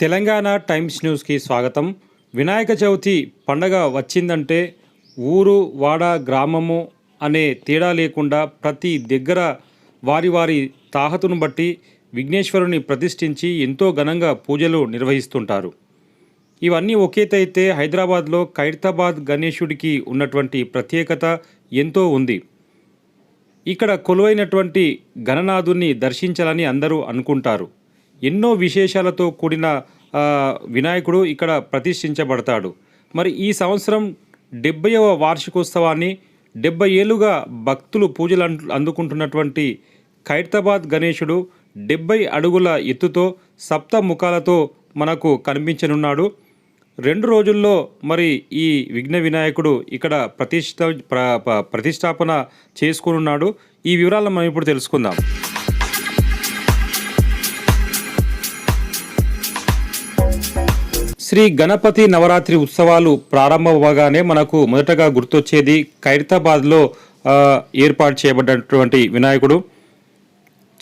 Telangana times న్యూస్కి స్వాగతం. వినాయక చవితి పండగ వచ్చిందంటే ఊరు వాడ గ్రామము అనే తేడా లేకుండా ప్రతి దగ్గర వారి వారి తాహతును బట్టి విఘ్నేశ్వరుని ప్రతిష్ఠించి ఎంతో ఘనంగా పూజలు నిర్వహిస్తుంటారు. ఇవన్నీ ఒకేతైతే హైదరాబాద్లో ఖైరతాబాద్ గణేశుడికి ఉన్నటువంటి ప్రత్యేకత ఎంతో ఉంది. ఇక్కడ కొలువైనటువంటి గణనాథుని దర్శించాలని అందరూ అనుకుంటారు. ఎన్నో విశేషాలతో కూడిన వినాయకుడు ఇక్కడ ప్రతిష్ఠించబడతాడు. మరి ఈ సంవత్సరం డెబ్బైవ వార్షికోత్సవాన్ని డెబ్బై ఏళ్ళుగా భక్తులు పూజలు అందుకుంటున్నటువంటి ఖైరతాబాద్ గణేశుడు డెబ్బై అడుగుల ఎత్తుతో సప్త ముఖాలతో మనకు కనిపించనున్నాడు. రెండు రోజుల్లో మరి ఈ విఘ్న వినాయకుడు ఇక్కడ ప్రతిష్ట ప్ర ప్రతిష్టాపన చేసుకున్నాడు ఈ వివరాలను మనం ఇప్పుడు తెలుసుకుందాం. శ్రీ గణపతి నవరాత్రి ఉత్సవాలు ప్రారంభమవగానే మనకు మొదటగా గుర్తొచ్చేది ఖైరతాబాద్లో ఏర్పాటు చేయబడినటువంటి వినాయకుడు.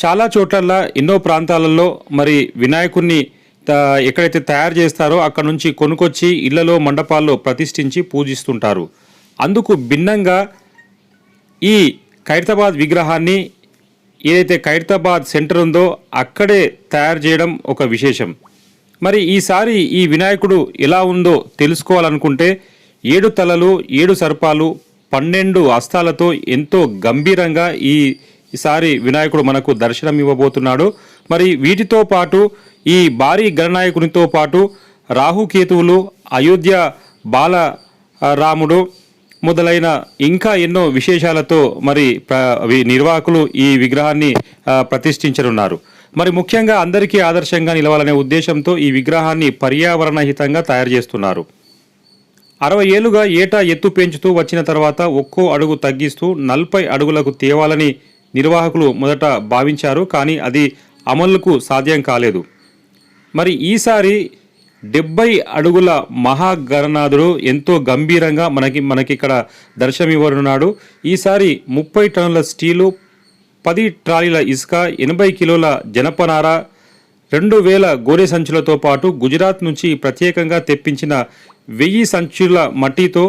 చాలా చోట్ల ఎన్నో ప్రాంతాలలో మరి వినాయకుడిని త- ఎక్కడైతే తయారు చేస్తారో అక్కడ నుంచి కొనుకొచ్చి ఇళ్ళలో మండపాల్లో ప్రతిష్ఠించి పూజిస్తుంటారు. అందుకు భిన్నంగా ఈ ఖైరతాబాద్ విగ్రహాన్ని ఏదైతే ఖైరతాబాద్ సెంటర్ ఉందో అక్కడే తయారు చేయడం ఒక విశేషం. మరి ఈసారి ఈ వినాయకుడు ఎలా ఉందో తెలుసుకోవాలనుకుంటే ఏడు తలలు ఏడు సర్పాలు పన్నెండు అస్తాలతో ఎంతో గంభీరంగా ఈ ఈసారి వినాయకుడు మనకు దర్శనం ఇవ్వబోతున్నాడు. మరి వీటితో పాటు ఈ భారీ గణనాయకునితో పాటు రాహుకేతువులు అయోధ్య బాల రాముడు మొదలైన ఇంకా ఎన్నో విశేషాలతో మరి అవి నిర్వాహకులు ఈ విగ్రహాన్ని ప్రతిష్ఠించనున్నారు. మరి ముఖ్యంగా అందరికీ ఆదర్శంగా నిలవాలనే ఉద్దేశంతో ఈ విగ్రహాన్ని పర్యావరణ హితంగా తయారు చేస్తున్నారు. అరవై ఏళ్ళుగా ఏటా ఎత్తు పెంచుతూ వచ్చిన తర్వాత ఒక్కో అడుగు తగ్గిస్తూ నలభై అడుగులకు తేవాలని నిర్వాహకులు మొదట భావించారు కానీ అది అమలుకు సాధ్యం కాలేదు. మరి ఈసారి డెబ్బై అడుగుల మహాగణనాథుడు ఎంతో గంభీరంగా మనకి మనకి ఇక్కడ దర్శనమివ్వనున్నాడు. ఈసారి ముప్పై టన్నుల స్టీలు పది ట్రాలీల ఇసుక ఎనభై కిలోల జనపనార రెండు వేల గోరె సంచులతో పాటు గుజరాత్ నుంచి ప్రత్యేకంగా తెప్పించిన వెయ్యి సంచుల మట్టితో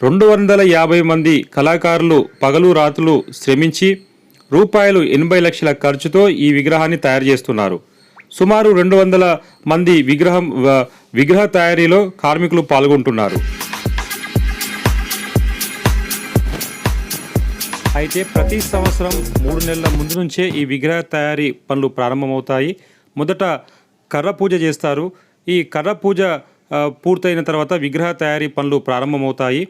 రెండు వందల యాభై మంది కళాకారులు పగలు రాత్రులు శ్రమించి రూపాయలు ఎనభై లక్షల ఖర్చుతో ఈ విగ్రహాన్ని తయారు చేస్తున్నారు. సుమారు రెండు వందల మంది విగ్రహం విగ్రహ తయారీలో కార్మికులు పాల్గొంటున్నారు. అయితే ప్రతి సంవత్సరం మూడు నెలల ముందు నుంచే ఈ విగ్రహ తయారీ పనులు ప్రారంభమవుతాయి. మొదట కర్ర పూజ చేస్తారు. ఈ కర్ర పూజ పూర్తయిన తర్వాత విగ్రహ తయారీ పనులు ప్రారంభమవుతాయి.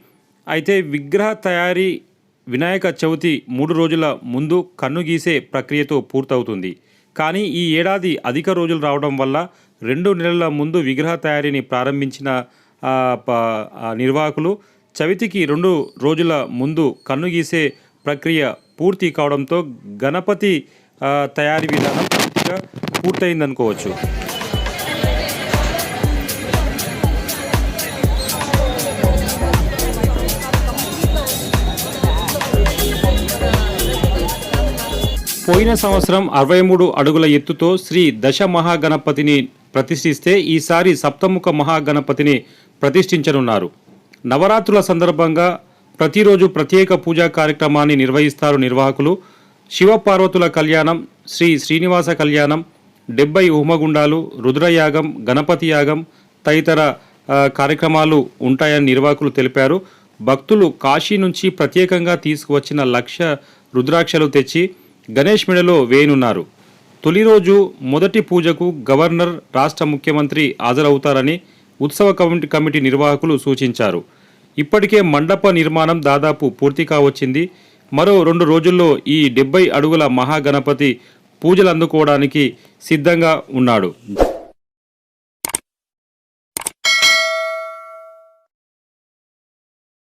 అయితే విగ్రహ తయారీ వినాయక చవితి మూడు రోజుల ముందు కన్ను గీసే ప్రక్రియతో పూర్తవుతుంది. కానీ ఈ ఏడాది అధిక రోజులు రావడం వల్ల రెండు నెలల ముందు విగ్రహ తయారీని ప్రారంభించిన ప- నిర్వాహకులు చవితికి రెండు రోజుల ముందు కన్ను గీసే ప్రక్రియ పూర్తి కావడంతో గణపతి తయారీ విధానం పూర్తిగా పూర్తయిందనుకోవచ్చు. పోయిన సంవత్సరం అరవై మూడు అడుగుల ఎత్తుతో శ్రీ దశ మహాగణపతిని ప్రతిష్ఠిస్తే ఈసారి సప్తముఖ మహాగణపతిని ప్రతిష్ఠించనున్నారు. నవరాత్రుల సందర్భంగా ప్రతిరోజు ప్రత్యేక పూజా కార్యక్రమాన్ని నిర్వహిస్తారు నిర్వాహకులు. శివపార్వతుల కళ్యాణం శ్రీ శ్రీనివాస కళ్యాణం డెబ్బై హోమగుండాలు రుద్రయాగం గణపతి యాగం తదితర కార్యక్రమాలు ఉంటాయని నిర్వాహకులు తెలిపారు. భక్తులు కాశీ నుంచి ప్రత్యేకంగా తీసుకువచ్చిన లక్ష రుద్రాక్షలు తెచ్చి గణేష్ మెడలో వేయనున్నారు. తొలి రోజు మొదటి పూజకు గవర్నర్ రాష్ట్ర ముఖ్యమంత్రి హాజరవుతారని ఉత్సవ కమిటీ కమిటీ నిర్వాహకులు సూచించారు. ఇప్పటికే మండప నిర్మాణం దాదాపు పూర్తి కావచ్చింది. మరో రెండు రోజుల్లో ఈ డెబ్బై అడుగుల మహాగణపతి పూజలు అందుకోవడానికి సిద్ధంగా ఉన్నాడు.